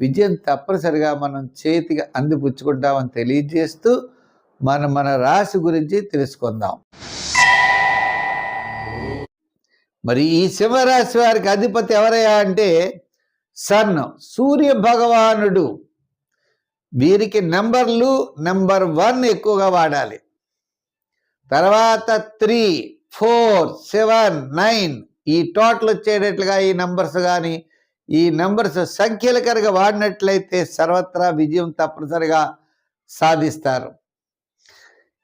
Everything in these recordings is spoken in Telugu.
విజయం తప్పనిసరిగా మనం చేతికి అందిపుచ్చుకుంటామని తెలియజేస్తూ మనం మన రాశి గురించి తెలుసుకుందాం. మరి ఈ సింహరాశి వారికి అధిపతి ఎవరయ్యా అంటే సన్ సూర్య భగవానుడు. వీరికి నెంబర్లు నెంబర్ వన్ ఎక్కువగా వాడాలి. తర్వాత త్రీ ఫోర్ సెవెన్ నైన్ ఈ టోటల్ వచ్చేటట్లుగా ఈ నెంబర్స్ కానీ ఈ నెంబర్స్ సంఖ్యలకరగా వాడినట్లయితే సర్వత్రా విజయం తప్పనిసరిగా సాధిస్తారు.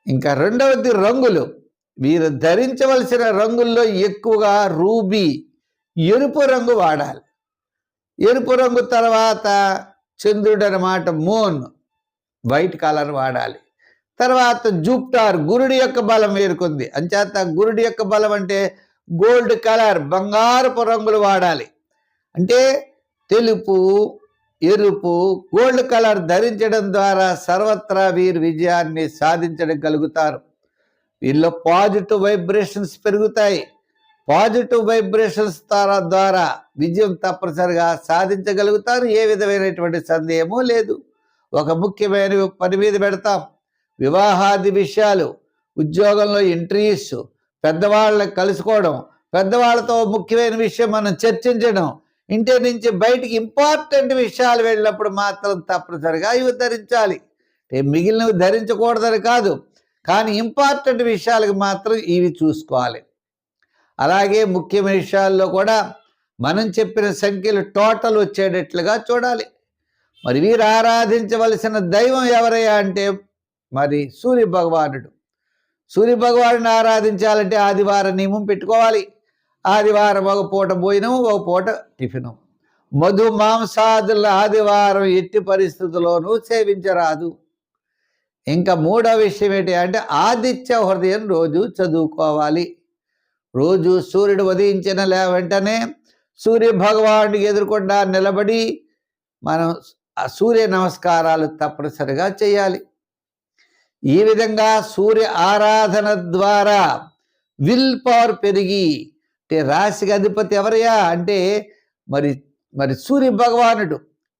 ఇంకా రెండవది రంగులు. వీరు ధరించవలసిన రంగుల్లో ఎక్కువగా రూబీ ఎరుపు రంగు వాడాలి. ఎరుపు రంగు తర్వాత చంద్రుడు అనమాట మూన్ వైట్ కలర్ వాడాలి. తర్వాత జూప్టార్ గురుడి యొక్క బలం వేరుకుంది. అంచేత గురుడి యొక్క బలం అంటే గోల్డ్ కలర్ బంగారపు రంగులు వాడాలి. అంటే తెలుపు ఎరుపు గోల్డ్ కలర్ ధరించడం ద్వారా సర్వత్రా వీరు విజయాన్ని సాధించడం కలుగుతారు వీళ్ళలో పాజిటివ్ వైబ్రేషన్స్ పెరుగుతాయి. పాజిటివ్ వైబ్రేషన్స్ ద్వారా విజయం తప్పనిసరిగా సాధించగలుగుతారు. ఏ విధమైనటువంటి సందేహము లేదు. ఒక ముఖ్యమైన పని మీద పెడతాం. వివాహాది విషయాలు ఉద్యోగంలో ఇంటర్వ్యూస్ పెద్దవాళ్ళని కలుసుకోవడం పెద్దవాళ్ళతో ముఖ్యమైన విషయం మనం చర్చించడం ఇంటి నుంచి బయటికి ఇంపార్టెంట్ విషయాలు వెళ్ళినప్పుడు మాత్రం తప్పనిసరిగా ఇవి ధరించాలి. మిగిలినవి ధరించకూడదని కాదు కానీ ఇంపార్టెంట్ విషయాలకు మాత్రం ఇవి చూసుకోవాలి. అలాగే ముఖ్యమైన విషయాల్లో కూడా మనం చెప్పిన సంఖ్యలు టోటల్ వచ్చేటట్లుగా చూడాలి. మరి వీరు ఆరాధించవలసిన దైవం ఎవరయ్యా అంటే మరి సూర్య భగవానుడు సూర్య భగవానుని ఆరాధించాలంటే ఆదివారం నియమం పెట్టుకోవాలి. ఆదివారం ఒక పూట భోజనం ఒక పూట టిఫిను. మధు మాంసాదుల ఆదివారం ఎట్టి పరిస్థితుల్లోనూ సేవించరాదు. ఇంకా మూడో విషయం ఏంటి అంటే ఆదిత్య హృదయం రోజు చదువుకోవాలి. రోజు సూర్యుడు ఉదయించిన లే వెంటనే సూర్య భగవానుడికి ఎదుర్కొండా నిలబడి మనం సూర్య నమస్కారాలు తప్పనిసరిగా చేయాలి. ఈ విధంగా సూర్య ఆరాధన ద్వారా విల్ పవర్ పెరిగి అంటే రాశికి అధిపతి ఎవరయ్యా? అంటే మరి మరి సూర్య భగవానుడు.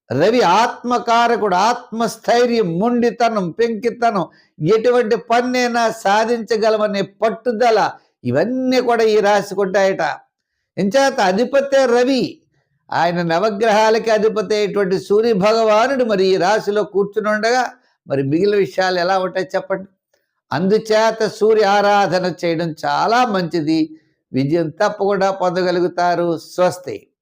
రవి ఆత్మకారకుడు ఆత్మస్థైర్యం ముండితనం పెంకితనం. ఎటువంటి పన్నైనా సాధించగలమనే పట్టుదల ఇవన్నీ కూడా ఈ రాశికి ఉంటాయట. ఎంచేత అధిపతే రవి. ఆయన నవగ్రహాలకి అధిపతి అయినటువంటి సూర్య భగవానుడు మరి ఈ రాశిలో కూర్చుని ఉండగా మరి మిగిలిన విషయాలు ఎలా ఉంటాయి చెప్పండి? అందుచేత సూర్య ఆరాధన చేయడం చాలా మంచిది. విజయం తప్పకుండా పొందగలుగుతారు. స్వస్తి.